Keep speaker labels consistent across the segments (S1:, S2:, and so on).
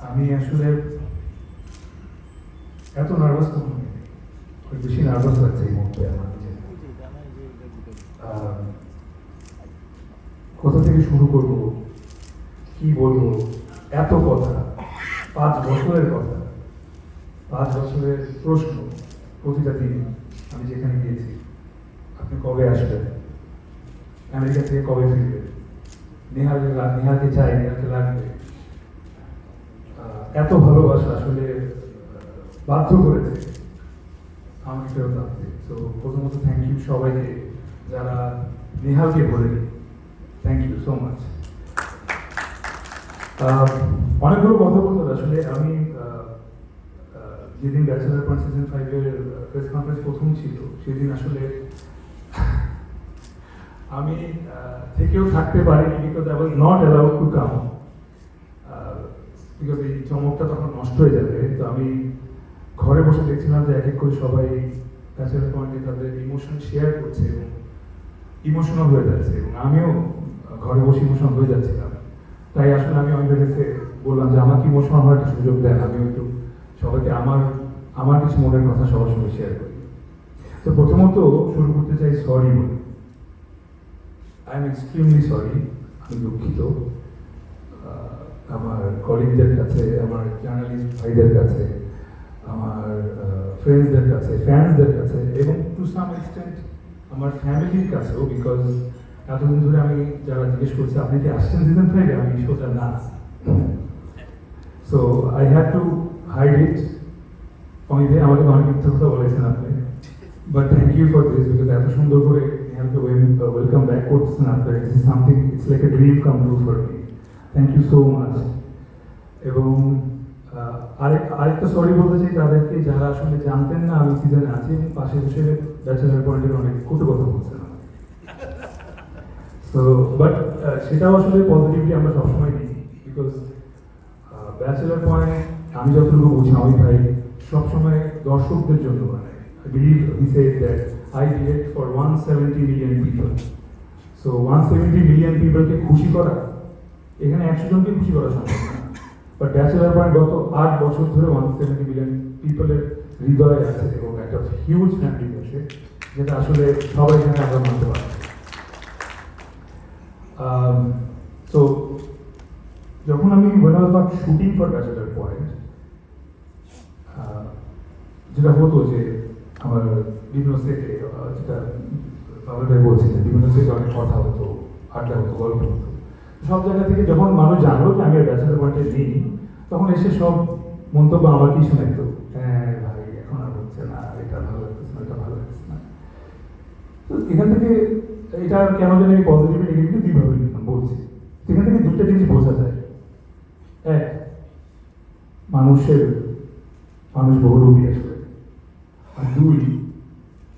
S1: আমি আসলে এত নার্ভাস তখন বেশি নার্ভাস লাগছে এই মুহূর্তে আমার কোথা থেকে শুরু করব? কি বলব? এত কথা। পাঁচ বছরের কথা। পাঁচ বছরের প্রশ্ন প্রতিটা দিন আমি যেখানে গিয়েছি। আপনি কবে আসবেন? আমেরিকা থেকে কবে ফিরবেন? নেহালকে লাগ- নেহালকে চাই, নেহালকে লাগবে। এত ভালোবাসা আসলে বাধ্য করেছে আমাকে ফেরত আনতে। তো প্রথমত থ্যাংক ইউ সবাইকে যারা নেহালকে বলে থ্যাংক ইউ সো মাচ অনেকগুলো কথা বলতে আসলে। আমি যেদিন ব্যাচেলার পয়েন্ট ফাইভের প্রেস কনফারেন্স প্রথম ছিল, সেদিন আসলে আমি থেকেও থাকতে পারিনি because I was not allowed to come because এই চমকটা তখন নষ্ট হয়ে যাবে। তো আমি ঘরে বসে দেখছিলাম যে এক এক করে সবাই ব্যাচেলার পয়েন্টে তাদের ইমোশন শেয়ার করছে এবং ইমোশনাল হয়ে যাচ্ছে এবং আমিও ঘরে বসে ইমোশন হয়ে যাচ্ছিলাম। তাই আসলে আমি অনেকের কাছে বললাম যে আমাকে ইমোশনাল হওয়ার একটা সুযোগ দেন, আমিও একটু সবাইকে আমার আমার কিছু মনের কথা সবার সঙ্গে শেয়ার করি। তো প্রথমত শুরু করতে চাই সরি বলে। আই এম এক্সট্রিমলি সরি আমি দুঃখিত। আমার কলিগদের কাছে, আমার জার্নালিস্ট ভাইদের কাছে, আমার ফ্রেন্ডসদের কাছে ফ্যান্সদের কাছে এবং টু সাম এক্সটেন্ট আমার ফ্যামিলির কাছেও বিকজ এতদিন ধরে আমি যারা জিজ্ঞেস করছে, আপনি কি আসছেন সিজন ফাইভে আমি সোজা না। So I have to hide it Amit আমাকে অনেক মিথ্যা কথা বলেছেন আপনি। But thank you for this because এত সুন্দর করে নেহালকে ওয়েলকাম ব্যাক করতেছেন আপনার this is something it's like a dream come true for me thank you so much এবং আরেক, আরেকটা সরি বলতে চাই তাদেরকে, যারা আসলে জানতেন না আমি সিজনে আছি এবং পাশে বসে ব্যাচেলার পয়েন্টের অনেক কটু কথা বলছেন সো বাট সেটাও আসলে পজিটিভলি আমরা সবসময় নিই বিকজ ব্যাচেলার পয়েন্ট আমি যতটুকু বুঝি, আমি ভাই সবসময় দর্শকদের জন্য মানে believe he said that for one seventy million people so one seventy million পিপলকে খুশি করা এখানে একশো জনকে খুশি করা সম্ভব না। বাট ব্যাচেলার পয়েন্ট গত আট বছর ধরে ওয়ান সেভেন্টি মিলিয়ন পিপলের হৃদয়ে আছে এবং একটা হিউজ ফ্যামিলি বসে যেটা আসলে সবাই এখানে আমরা মানতে পারি সো যখন আমি not shooting for Bachelor Point আহ, যেটা হতো যে আমার বিভিন্ন সেটে যেটা বাবুল ভাই বলছে যে বিভিন্ন সেটে অনেক কথা হতো, আড্ডা হতো, গল্প হতো। সব জায়গা থেকে যখন মানুষ জানলো যে আমি ব্যাচেলার পয়েন্টে নেই, তখন এসে সব মন্তব্য আমাকেই শোনাইতো হ্যাঁ ভাই, এখন আর হচ্ছে না, এটা ভালো লাগতেছে না এটা ভালো লাগতেছে না। তো এখান থেকে এটা কেন জানি আমি পজিটিভ নেগেটিভ দুইভাবে বলছি। এখান থেকে দুটো জিনিস বোঝা যায়। এক, মানুষের, মানুষ বহুরূপী আসলে। দুই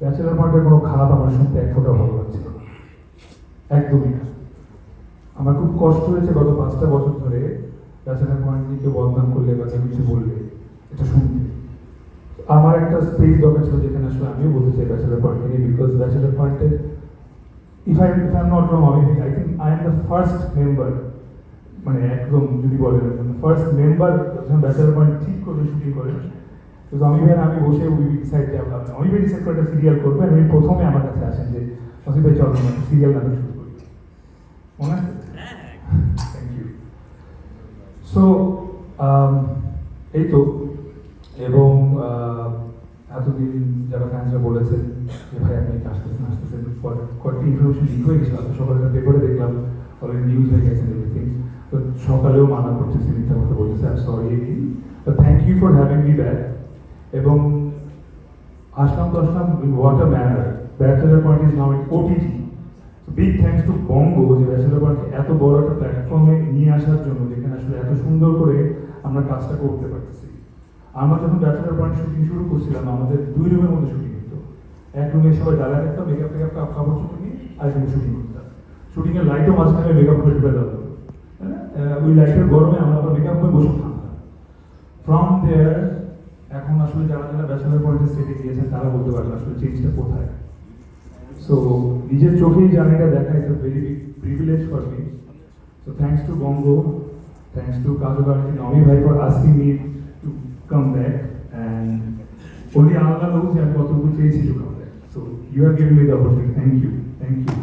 S1: ব্যাচেলার পয়েন্টের কোনো খারাপ আমার শুনতে এক ফোটা ভালো লাগছিল না। একদমই না। আমার খুব কষ্ট হয়েছে গত পাঁচটা বছর ধরে ব্যাচেলার পয়েন্ট নিয়ে বদনাম করলে বা কেউ কিছু বললে, এটা শুনতে। আমার একটা স্পেস দরকার ছিল যেখানে আসলে আমিও বলতে চাই ব্যাচেলার পয়েন্ট নিয়ে বিকজ ব্যাচেলার পয়েন্টে if I if I not wrong আমি I think I am the first member মানে একদম যদি বলেন ফার্স্ট মেম্বার ব্যাচেলার পয়েন্ট ঠিক করবে শুটিং করে তো আমি ভাই আমি বসে উই ডিসাইড যে আমরা আমি ডিসাইড করে একটা সিরিয়াল করব আমি প্রথমে আমার কাছে আসেন যে অসিফ ভাই চলো সিরিয়াল নাটক শুরু করি। মনে আছে? থ্যাংক ইউ সো এই তো। এবং এতদিন যারা ফ্যান্সরা বলেছেন যে, ভাই, আপনি আসতেছেন আসতেছেন। কয়েকটি ইনফরমেশন লিক হয়ে গেছিল। সকালে পেপারে দেখলাম অলরেডি নিউজ হয়ে গেছে এভরিথিং তো সকালেও মানা করতেছি, মিথ্যা কথা বলতেছে। আর sorry thank you for having me back এবং আসলাম তো আসলাম what a manner bachelor point is now in OTT big thanks to Bongo যে ব্যাচেলার পয়েন্টকে এত বড় একটা প্ল্যাটফর্মে নিয়ে আসার জন্য, যেখানে আসলে এত সুন্দর করে আমরা কাজটা করতে পারতেছি। আমরা যখন ব্যাচেলার পয়েন্ট শুটিং শুরু করছিলাম, আমাদের দুই রুমের মধ্যে শুটিং হতো। এক রুমে সবাই ডালা একটা মেকআপ টেকআপ চোপড় নিয়ে আর রুমে শুটিং করতাম। শুটিং এর লাইটও মাঝখানে মেকআপ করে হতো। হ্যাঁ? ওই লাইটের গরমে আমরা আবার মেকআপ করে বসে থাকতাম। ফ্রম দেয়ার এখন আসলে যারা যারা ব্যাচেলার পয়েন্টে সেটি দিয়েছেন তারা বলতে পারেন আসলে চেঞ্জটা কোথায়? সো নিজের চোখেই জার্নিটা দেখা is a very big privilege for me so thanks to Bongo thanks to কাজু বাড়িতে নমি ভাই ফর আসি me to come back and only আলাদা লোক যে আমি কতটুকু চেয়েছি to come back so you are give me the thank you thank you